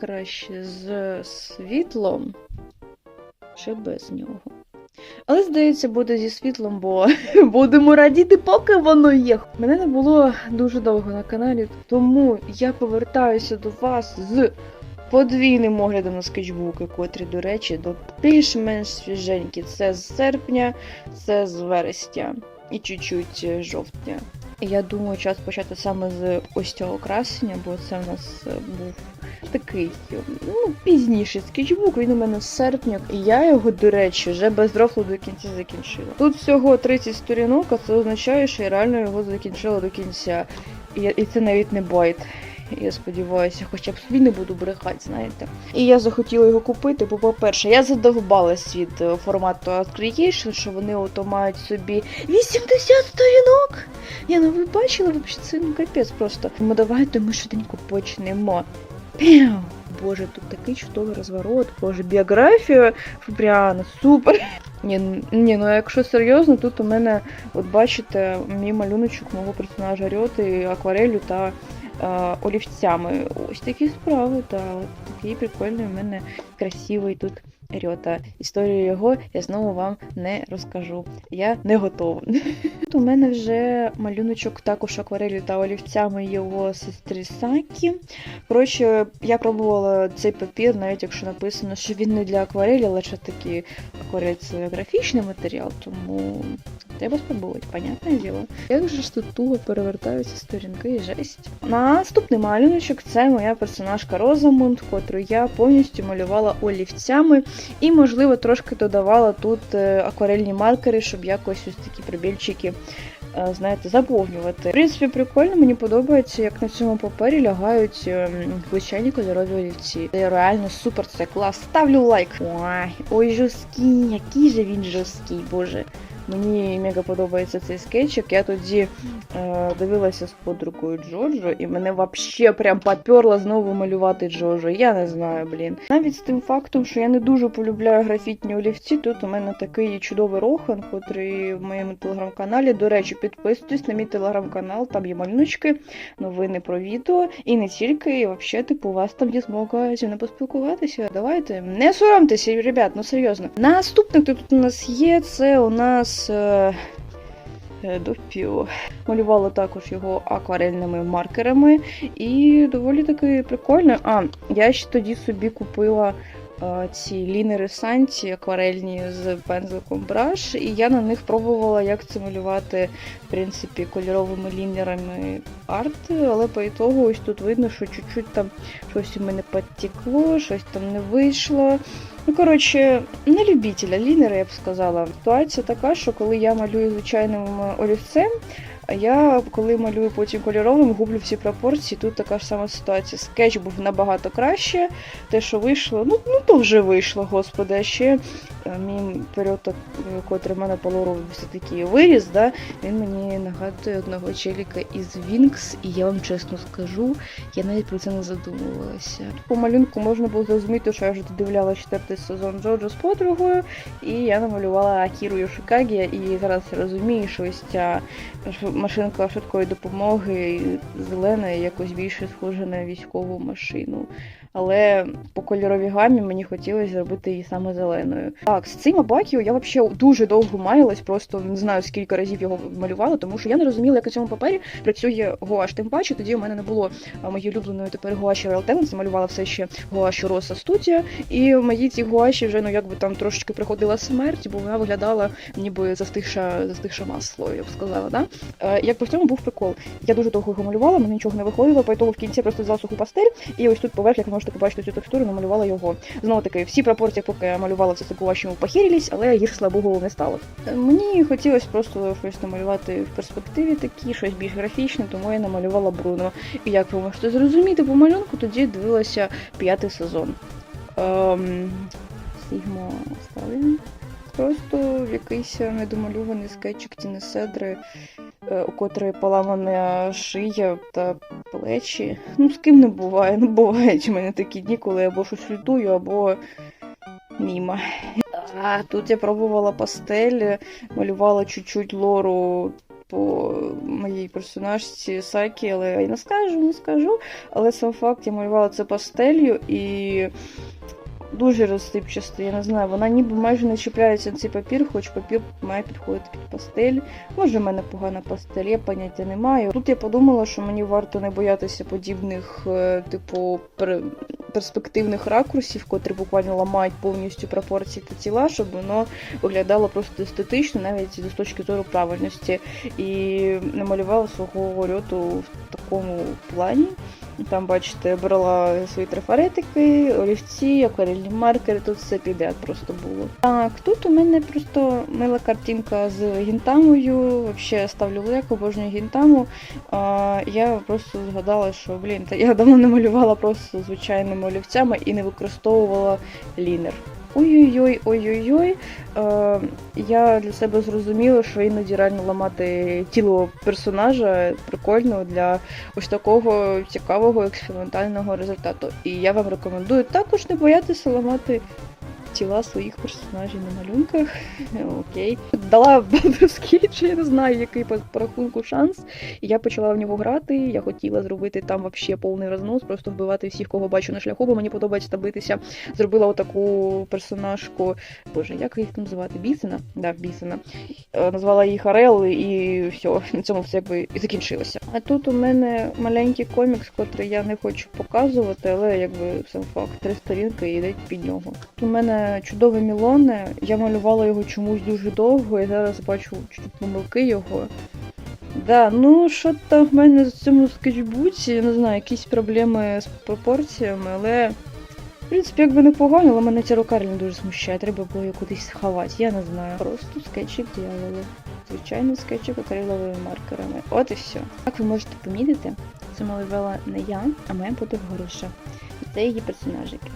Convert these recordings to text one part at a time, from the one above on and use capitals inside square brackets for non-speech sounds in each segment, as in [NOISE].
краще з світлом, чи без нього. Але, здається, буде зі світлом, бо [LAUGHS] будемо радіти, поки воно є. Мене не було дуже довго на каналі, тому я повертаюся до вас з подвійним оглядом на скетчбуки, котрі, до речі, до більш-менш свіженькі. Це з серпня, це з вересня і чуть-чуть е, жовтня. Я думаю, час почати саме з ось цього красення, бо це в нас е, був такий ну, пізніший скетчбук. Він у мене з серпня. І я його, до речі, вже без рофлу до кінця закінчила. Тут всього 30 сторінок, а це означає, що я реально його закінчила до кінця. І, і це навіть не байт. Я сподіваюся, хоча б собі не буду брехати, знаєте. І я захотіла його купити, бо, по-перше, я задовбалась від е, формату Art Creation, що вони ото мають собі 80 сторінок. Я ну ви бачили, взагалі це ну капець просто. Тому давайте ми швиденько почнемо. Боже, тут такий чудовий розворот, боже, біографія Фабріана, супер. Ні, ні, ну якщо серйозно, тут у мене, от бачите, мій малюночок мого персонажа Рьоти акварелью та е, олівцями. Ось такі справи, та от такий прикольний у мене красивий тут Рьота. Історію його я знову вам не розкажу. Я не готова. Тут у мене вже малюночок також акварелью та олівцями його сестри Сакі. Коротше, я пробувала цей папір, навіть якщо написано, що він не для акварелі, лише таки акварель це графічний матеріал, тому треба спробувати, понятне діло. Як же ж тут туго перевертаються сторінки, і жесть. Наступний малюночок це моя персонажка Розамунд, котру я повністю малювала олівцями і, можливо, трошки додавала тут е, акварельні маркери, щоб якось ось такі прибільчики. е, Знаєте, заповнювати. В принципі, прикольно, мені подобається, як на цьому папері лягають ем, звичайні кольорові олівці. Це реально супер, це клас. Ставлю лайк. Ой, ой, жорсткий, який же він жорсткий, боже. Мені мега подобається цей скетчик. Я тоді е, дивилася з подругою Джоджо, і мене вообще прям поперло знову малювати Джоджо. Я не знаю, блін. Навіть з тим фактом, що я не дуже полюбляю графітні олівці, тут у мене такий чудовий рохан, котрий в моєму телеграм-каналі. До речі, підписуйтесь на мій телеграм-канал, там є малюночки, новини про відео. І не тільки, і взагалі, типу, у вас там є змога зі мною поспілкуватися. Давайте. Не соромтеся, ребят, ну серйозно. Наступний, хто тут у нас є, це у нас. Е... е, Допіо. Малювала також його акварельними маркерами. І доволі таки прикольно. А, я ще тоді собі купила ці лінери Санті акварельні з пензликом браш, і я на них пробувала, як це малювати, в принципі, кольоровими лінерами арт, але по ітогу ось тут видно, що чуть-чуть там щось у мене підтекло, щось там не вийшло. Ну, коротше, не любителя лінери, я б сказала. Ситуація така, що коли я малюю звичайним е, олівцем, а я коли малюю потім кольоровим, гублю всі пропорції. Тут така ж сама ситуація. Скетч був набагато краще. Те, що вийшло, ну, ну то вже вийшло, господи. А ще мій період, е, котрий в мене полоровий все-таки виріс, да, він мені нагадує одного челіка із Вінкс, і я вам чесно скажу, я навіть про це не задумувалася. По малюнку можна було зрозуміти, що я вже додивляла четвертий сезон Джоджо з подругою, і я намалювала Акіру Йошикагі, і зараз розумію, що ось ця машинка швидкої допомоги зелена якось більше схожа на військову машину. Але по кольоровій гамі мені хотілося зробити її саме зеленою. Так, з цим Абакіо я взагалі дуже довго маялась, просто не знаю скільки разів його малювала, тому що я не розуміла, як на цьому папері працює гуаш. Тим паче тоді у мене не було моєї улюбленої тепер гуаші Royal Talents, малювала все ще гуаші Роса Студія. І мої ці гуаші вже ну якби там трошечки приходила смерть, бо вона виглядала ніби застигша, застигша масло, я б сказала. Да? Якби в цьому був прикол. Я дуже довго його малювала, мені нічого не виходило, по в кінці просто взяла суху пастель, і ось тут поверх, як ви можете побачити цю текстуру, намалювала його. Знову таки, всі пропорції, поки я малювала це гуашю, похирились, але гірше слава Богу не стало. Мені хотілося просто щось намалювати в перспективі такі, щось більш графічне, тому я намалювала Бруно. І як ви можете зрозуміти по малюнку, тоді дивилася п'ятий сезон. Ем, Сігма ставлю. Просто якийсь недомальований скетчик Тіни Седри, е, у котрої поламана шия та плечі. Ну, з ким не буває. Ну, бувають у мене такі дні, коли я або щось лютую, або міма. А тут я пробувала пастель, малювала чуть-чуть лору по моїй персонажці Сакі, але я не скажу, не скажу. Але сам факт, я малювала це пастелью і дуже розсипчасто, я не знаю, вона ніби майже не чіпляється на цей папір, хоч папір має підходити під пастель. Може, в мене погана пастель, я поняття не маю. Тут я подумала, що мені варто не боятися подібних, е, типу, перспективних ракурсів, котрі буквально ламають повністю пропорції та тіла, щоб воно виглядало просто естетично, навіть з точки зору правильності. І намалювала свого льоту в такому плані. Там, бачите, брала свої трафаретики, олівці, акварельні маркери, тут все підряд просто було. Так, тут у мене просто мила картинка з гінтамою. Взагалі ставлю лайк, обожнюю гінтаму. А, я просто згадала, що блін, та я давно не малювала просто звичайними олівцями і не використовувала лінер. Ой-ой-ой, ой-ой-ой. Е, я для себе зрозуміла, що іноді реально ламати тіло персонажа прикольно для ось такого цікавого експериментального результату. І я вам рекомендую також не боятися ламати тіла своїх персонажів на малюнках. [LAUGHS] Окей. Дала Baldur's [LAUGHS] Gate, я не знаю, який по по рахунку шанс. І я почала в нього грати. Я хотіла зробити там вообще повний рознос, просто вбивати всіх, кого бачу на шляху, бо мені подобається битися. Зробила отаку персонажку. Боже, як їх там звати? Бісена? Да, Бісена. Е, Назвала її Харел, і все, на цьому все якби і закінчилося. А тут у мене маленький комікс, котрий я не хочу показувати, але якби сам факт, три сторінки і йдуть під нього. Тут у мене чудове Мілоне. Я малювала його чомусь дуже довго, і зараз бачу помилки його. Да, ну що там в мене в цьому скетчбуці, я не знаю, якісь проблеми з пропорціями, але. В принципі, якби непогано, але мене ця рука реально дуже смущає. Треба було її кудись сховати, я не знаю. Просто скетчик діялили. Звичайний скетчик акриловими маркерами. От і все. Як ви можете помітити, це малювала не я, а моя подруга. І це її персонажики.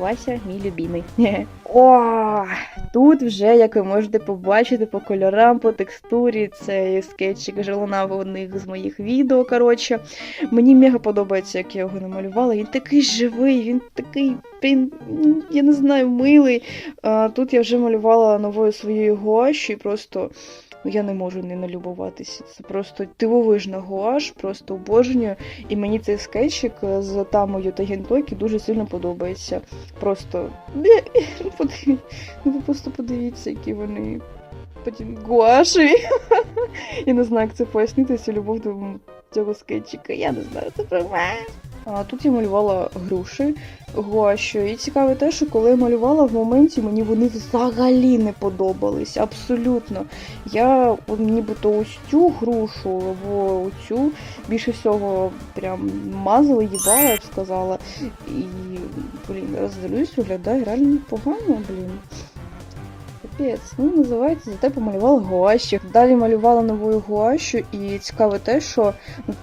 Вася, мій любимий. [LAUGHS] О, тут вже, як ви можете побачити по кольорам, по текстурі, це скетчик желона в одних з моїх відео. Коротше, мені мега подобається, як я його намалювала. Він такий живий, він такий, він, ну, я не знаю, милий. А, тут я вже малювала новою своєю гуашю і просто. Ну, я не можу не налюбуватися. Це просто дивовижна гуаш, просто обожнюю. І мені цей скетчик з Тамою та Гентокі дуже сильно подобається. Просто [LAUGHS] ну просто подивіться, які вони потім гуаші. Я не знаю, як це пояснити, цю любов до цього скетчика. Я не знаю, це прямо. Тут я малювала груші гуашю. І цікаве те, що коли я малювала в моменті, мені вони взагалі не подобались. Абсолютно. Я нібито ось цю грушу або цю більше всього прям мазала, їбала, я б сказала. І, блін, зараз виглядає реально погано, блін. Капець, ну називається, зате помалювала гуаші. Далі малювала новою гуашю, і цікаве те, що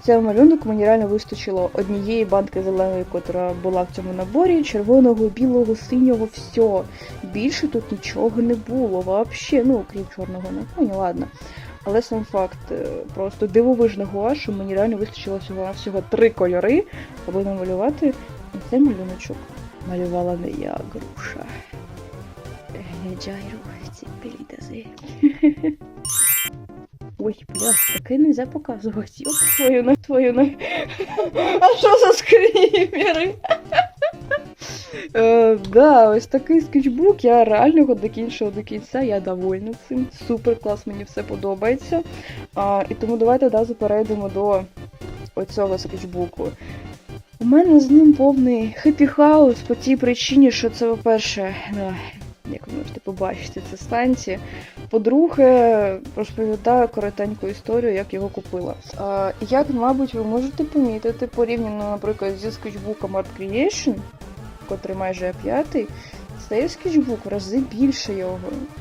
на малюнок мені реально вистачило однієї банки зеленої, котра була в цьому наборі, червоного, білого, синього, все. Більше тут нічого не було, вообще, ну окрім чорного, ну, ну ладно. Але сам факт, е, просто дивовижна гуаш, що мені реально вистачило всього всього три кольори, аби намалювати цей малюночок. Малювала не я, груша. Джайру, ці пелітази. [LAUGHS] Ой, блядь, таке нельзя показувати. Йоп, твою на твою на. [LAUGHS] А що за скримери? [LAUGHS] Е, да, ось такий скетчбук. Я реально його докінчила до кінця, я довольна цим. Супер клас, мені все подобається. А, і тому давайте одразу перейдемо до оцього скетчбуку. У мене з ним повний хеппі хаус по тій причині, що це, по-перше, е, як ви можете побачити, це станція. По-друге, розповідаю коротеньку історію, як його купила. Як, мабуть, ви можете помітити, порівняно, наприклад, зі скетчбуком Art Creation, котрий майже п'ятий, цей скетчбук в рази більше його.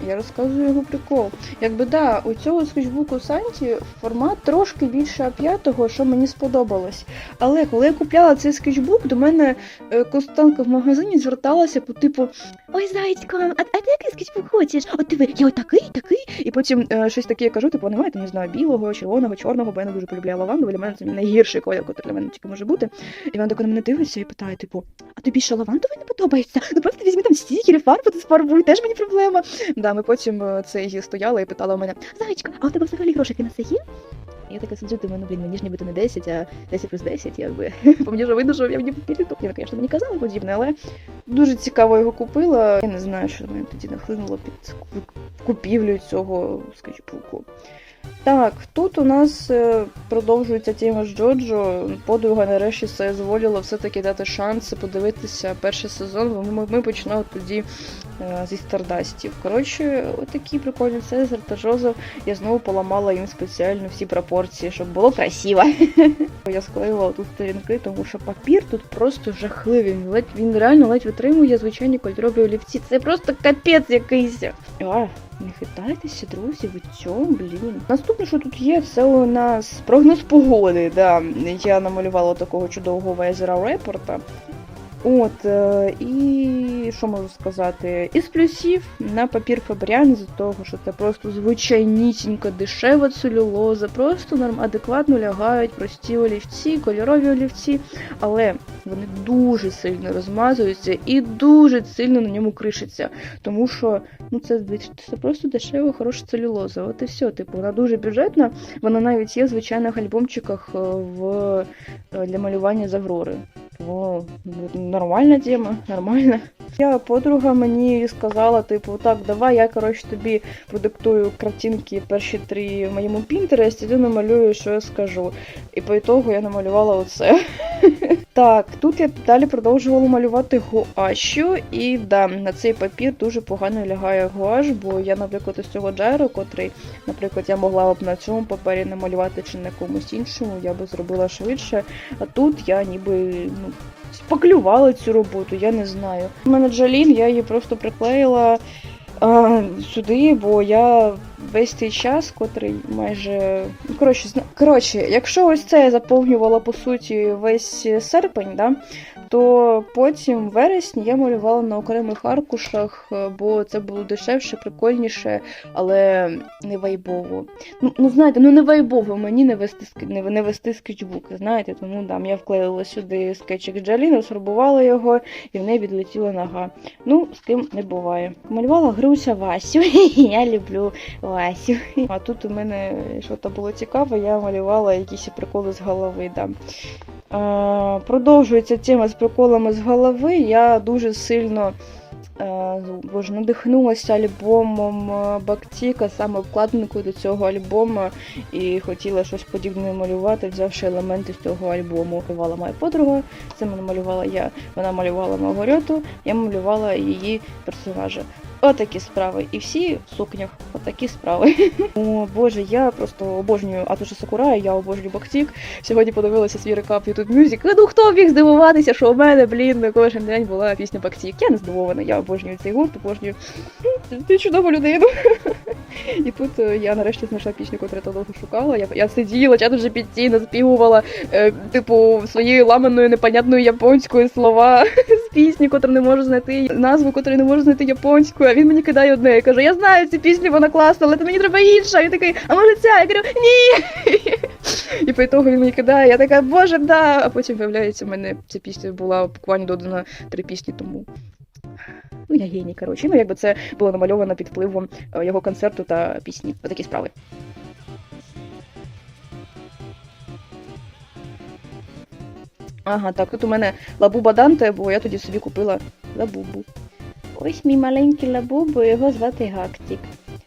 Я розказую його прикол. Якби да, у цього скетчбуку Санті формат трошки більше А5, що мені сподобалось. Але коли я купляла цей скетчбук, до мене е, Костанка в магазині зверталася по типу Ой, зайчко, а, а ти який скетчбук хочеш? От диви, я отакий, такий. І потім е, щось таке я кажу, типу, немає, там, не знаю, білого, червоного, чорного, бо я не дуже полюбляю лаванду, для мене це найгірший колір, який для мене тільки може бути. І вона так на мене дивиться і питає, типу, а тобі що лавандовий не подобається? Ну просто візьми там стільки Стікери, фарбу ти спарбуй, теж мені проблема. Да, ми потім е, це стояла і питала у мене, Зайчка, а у тебе взагалі грошики на це є? Я така сиджу, думаю, ну блін, мені ж нібито не 10, а 10 плюс 10, якби. По мені видно, що я мені підліток. Я, звісно, мені казала подібне, але дуже цікаво його купила. Я не знаю, що мене тоді нахлинуло під купівлю цього скетчбуку. Так, тут у нас е, продовжується тема з Джоджо. Подруга нарешті це зволіла все-таки дати шанс подивитися перший сезон, ми, ми починали тоді зі Стардастів. Коротше, отакі прикольні Цезар та Жозеф. Я знову поламала їм спеціально всі пропорції, щоб було красиво. [LAUGHS] Я склеювала тут сторінки, тому що папір тут просто жахливий. Він ледь він реально ледь витримує звичайні кольорові олівці. Це просто капець якийсь. Не хитайтеся, друзі, ви цьому, блін. Наступне, що тут є, це у нас прогноз погоди. Да. Я намалювала такого чудового везера репорта. От, е, і що можу сказати? Із плюсів на папір Фабріан з того, що це просто звичайнісінька дешева целюлоза, просто норм адекватно лягають прості олівці, кольорові олівці, але вони дуже сильно розмазуються і дуже сильно на ньому кришаться. Тому що ну це, це просто дешева, хороша целюлоза. От і все, типу, вона дуже бюджетна, вона навіть є в звичайних альбомчиках е, в, е, для малювання з. О, нормальна тема, нормальна. Я подруга мені сказала, типу, так, давай я коротше тобі продиктую картинки перші три в моєму Пінтересті, ти намалюєш, що я скажу. І по ітогу я намалювала оце. Так, тут я далі продовжувала малювати гуашю, і да, на цей папір дуже погано лягає гуаш, бо я, наприклад, із цього джайру, котрий, наприклад, я могла б на цьому папері намалювати чи на комусь іншому, я би зробила швидше. А тут я ніби ну, споклювала цю роботу, я не знаю. У мене Джалін, я її просто приклеїла а, сюди, бо я весь цей час, котрий майже. ну, Коротше, зна- коротше, якщо ось це я заповнювала по суті весь серпень, да, то потім в вересні я малювала на окремих аркушах, е, бо це було дешевше, прикольніше, але не вайбово. Ну, ну знаєте, ну не вайбово мені не вести не, не вести скетчбуки, знаєте, тому там я вклеїла сюди скетчик Джаліну, сфарбувала його, і в неї відлетіла нога. Ну, з ким не буває. Малювала Груся Васю. [LAUGHS] Я люблю Васю. А тут у мене щось було цікаве, я малювала якісь приколи з голови. Да. Продовжується тема з приколами з голови. Я дуже сильно боже, надихнулася альбомом е, Бактіка, саме вкладинкою до цього альбому, і хотіла щось подібне малювати, взявши елементи з цього альбому. Малювала моя подруга, це мене малювала я. Вона малювала Маргариту, я малювала її персонажа. Отакі справи. І всі в сукнях. Отакі справи. [LAUGHS] О боже, я просто обожнюю Атуши Сакурай, я обожнюю Бактік. Сьогодні подивилася свій рекап YouTube Music. Ну хто міг здивуватися, що у мене, блін, кожен день була пісня Бактік. Я не здивована, я обожнюю цей гурт, обожнюю ти чудову людину. І тут е, я нарешті знайшла пісню, яку я довго шукала. Я, я сиділа, чат вже під піти, наспівувала, е, типу, своєю ламаною непонятною японською слова [LAUGHS] з пісні, котру не можу знайти, назву, котру не можу знайти японською. А він мені кидає одне. Я кажу, я знаю цю пісню, вона класна, але мені треба інша. Він такий, а може ця? Я кажу, ні. І по ітогу він мені кидає, я така, боже, да. А потім виявляється, в мене ця пісня була буквально додана три пісні тому. Ну, я геній, коротше. Ну, якби це було намальовано під впливом е, його концерту та пісні. Отакі справи. Ага, так, тут у мене лабуба Данте, бо я тоді собі купила лабубу. Ось мій маленький лабубу, його звати Гактік.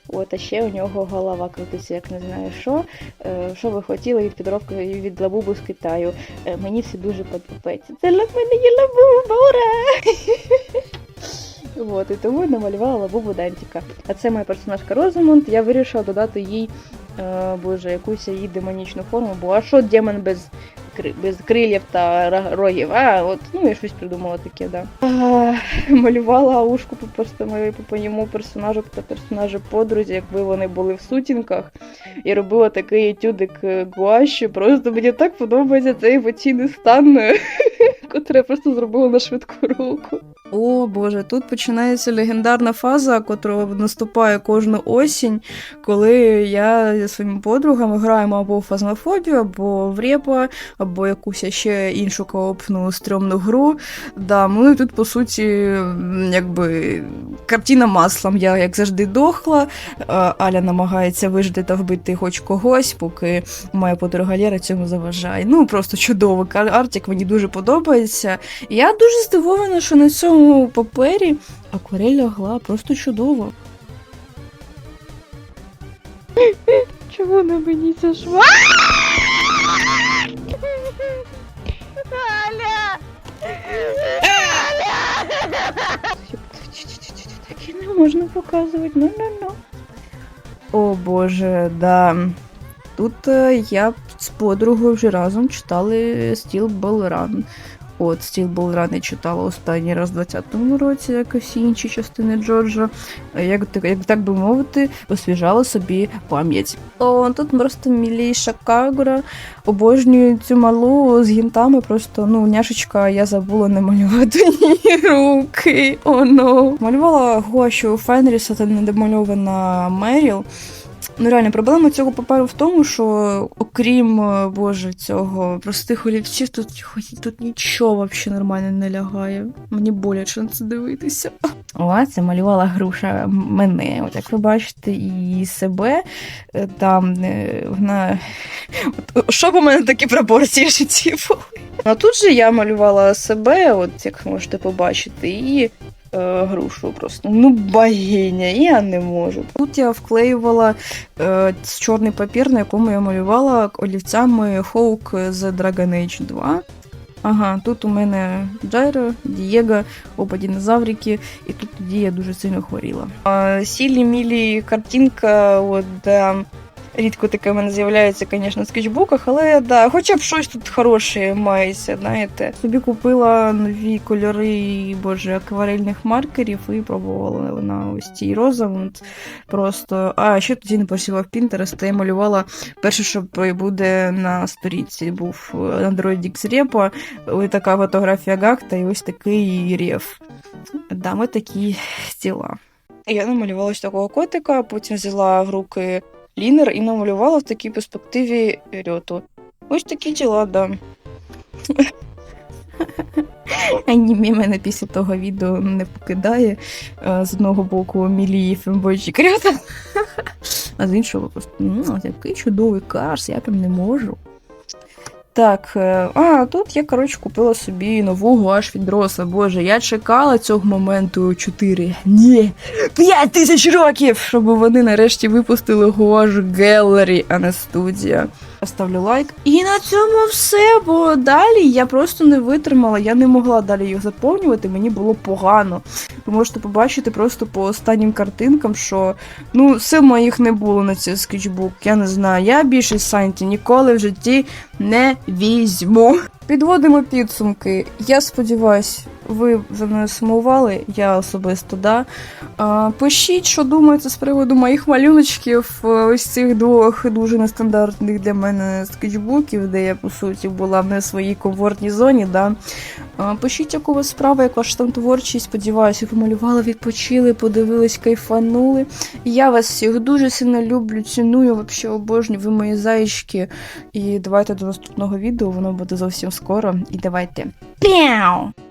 От, а ще у нього голова крутиться, як не знаю що. Е, що ви хотіли від підробки від лабубу з Китаю. Е, мені це дуже подобається. Це в мене є лабуба, ура! [LAUGHS] От, і тому намалювала лабубу Дантіка. А це моя персонажка Розамунд. Я вирішила додати їй е, боже, якусь її демонічну форму, бо а що демон без, без крилів та рогів? А, от, ну я щось придумала таке, да. А, малювала ушку по, просто по моєму персонажу та персонажу подрузі, якби вони були в сутінках. І робила такий етюдик е, гуаші. Просто мені так подобається цей емоційний стан, е, [LAUGHS] котрий я просто зробила на швидку руку. О Боже, тут починається легендарна фаза, котра наступає кожну осінь, коли я зі своїми подругами граємо або в фазмофобію, або в репа, або якусь ще іншу коопну стрьомну гру. Да, ми тут, по суті, якби картина маслом. Я, як завжди, дохла. Аля намагається вижити та вбити хоч когось, поки моя подруга Лєра цьому заважає. Ну, просто чудово. Ар- Артік мені дуже подобається. Я дуже здивована, що на цьому папері акварель лягла просто чудово. [LAUGHS] Чого на мені ця шва? Не можна показувати. Ну, ну, ну. О Боже, да. Тут е, я з подругою вже разом читали Стіл Болран. От, Стіл Болран я читала останній раз в 20-му році, як і всі інші частини Джорджа. Як, як так би мовити, освіжала собі пам'ять. О, тут просто міліша Кагура. Обожнюю цю малу з гінтами. Просто ну, няшечка, я забула намалювати [LAUGHS] її руки. О, ну. Малювала Гуашу Фенріса та недомальована Меріл. Ну, реально, проблема цього паперу в тому, що окрім е, боже цього простих олівців, тут, тут нічого взагалі нормально не лягає. Мені боляче на це дивитися. О, це малювала груша мене. От як ви бачите, і себе е, там е, вона. От, щоб у мене такі пропорції житті були. А тут же я малювала себе, от як можете побачити, і е, грушу просто. Ну, богиня, я не можу. Тут я вклеювала е, чорний папір, на якому я малювала олівцями Hawk з Dragon Age 2. Ага, тут у мене Джайро, Дієго, оба динозаврики, і тут тоді я дуже сильно хворіла. Сілі Мілі картинка, от рідко таке в мене з'являється, звісно, в скетчбуках, але да, хоча б щось тут хороше мається, знаєте. Собі купила нові кольори, боже, акварельних маркерів і пробувала на ось цій розовим. Просто. А ще тоді не посіла в Pinterest, я малювала перше, що буде на сторінці, був Android X Repo, ось така фотографія Гакта і ось такий реф. Да, ми такі тіла. Я намалювала ось такого котика, потім взяла в руки лінер і намалювала в такій перспективі льоту. Ось такі діла, да. Анімі мене після того відео не покидає. З одного боку мілії фембойчик крята, а з іншого просто ну, який чудовий карс, я прям не можу. Так, е, а тут я, коротше, купила собі нову гуаш від Роса. Боже, я чекала цього моменту 4, ні, 5 тисяч років, щоб вони нарешті випустили гуаш Gallery, а не студія. Ставлю лайк. І на цьому все, бо далі я просто не витримала, я не могла далі їх заповнювати, мені було погано. Ви можете побачити просто по останнім картинкам, що ну, сил моїх не було на цей скетчбук. Я не знаю. Я більше Санті ніколи в житті не візьму. Підводимо підсумки. Я сподіваюсь, ви за мною сумували, я особисто да. А, пишіть, що думаєте з приводу моїх малюночків, е, ось цих двох дуже нестандартних для мене скетчбуків, де я по суті була в не своїй комфортній зоні. Да. А, Пишіть, як у вас справа, як ваша там творчість. Сподіваюся, ви помалювали, відпочили, подивились, кайфанули. Я вас всіх дуже сильно люблю, ціную, взагалі обожнюю, ви мої зайчики. І давайте до наступного відео, воно буде зовсім скоро. І давайте. Пяу!